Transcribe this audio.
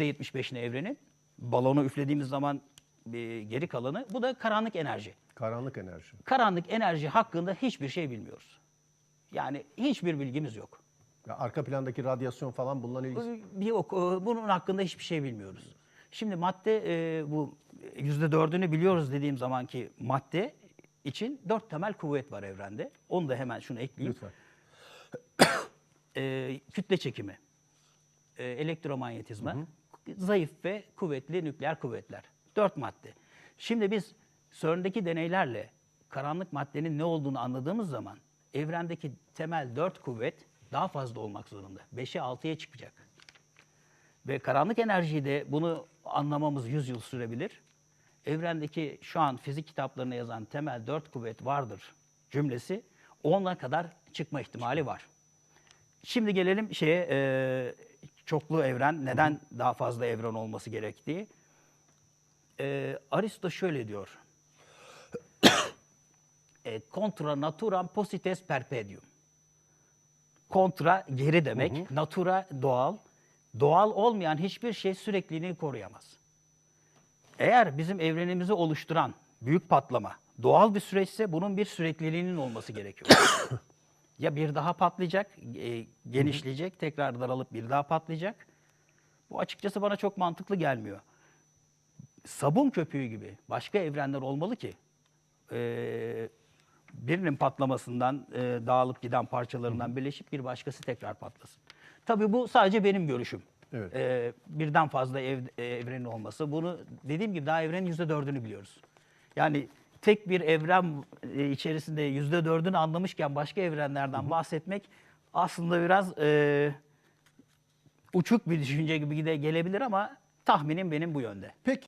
%75'ini evrenin. Balonu üflediğimiz zaman e, geri kalanı. Bu da karanlık enerji. Karanlık enerji. Karanlık enerji hakkında hiçbir şey bilmiyoruz. Yani hiçbir bilgimiz yok. Ya arka plandaki radyasyon falan bununla ilgisi. Bir Yok, e, bunun hakkında hiçbir şey bilmiyoruz. Şimdi madde e, bu yüzde dördünü biliyoruz dediğim zamanki madde için dört temel kuvvet var evrende. Onu da hemen şunu ekleyeyim. Lütfen. E, kütle çekimi, e, elektromanyetizma, zayıf ve kuvvetli nükleer kuvvetler. Dört madde. Şimdi biz CERN'deki deneylerle karanlık maddenin ne olduğunu anladığımız zaman evrendeki temel dört kuvvet daha fazla olmak zorunda. 5'e 6'ya çıkacak. Ve karanlık enerjiyi de bunu anlamamız 100 yıl sürebilir. Evrendeki şu an fizik kitaplarına yazan temel dört kuvvet vardır cümlesi 10'a kadar çıkma ihtimali var. Şimdi gelelim şeye e, çoklu evren neden daha fazla evren olması gerektiği. E, Aristo şöyle diyor. e, contra naturam posites perpetuum. Kontra geri demek. Natura doğal. Doğal olmayan hiçbir şey sürekliliğini koruyamaz. Eğer bizim evrenimizi oluşturan büyük patlama doğal bir süreçse bunun bir sürekliliğinin olması gerekiyor. ya bir daha patlayacak, e, genişleyecek, tekrar daralıp bir daha patlayacak. Bu açıkçası bana çok mantıklı gelmiyor. Sabun köpüğü gibi başka evrenler olmalı ki e, birinin patlamasından e, dağılıp giden parçalarından birleşip bir başkası tekrar patlasın. Tabii bu sadece benim görüşüm. Evet. E, birden fazla ev, e, evrenin olması. Bunu dediğim gibi daha evrenin yüzde dördünü biliyoruz. Yani tek bir evren e, içerisinde yüzde dördünü anlamışken başka evrenlerden bahsetmek aslında biraz e, uçuk bir düşünce gibi de gelebilir ama tahminim benim bu yönde. Peki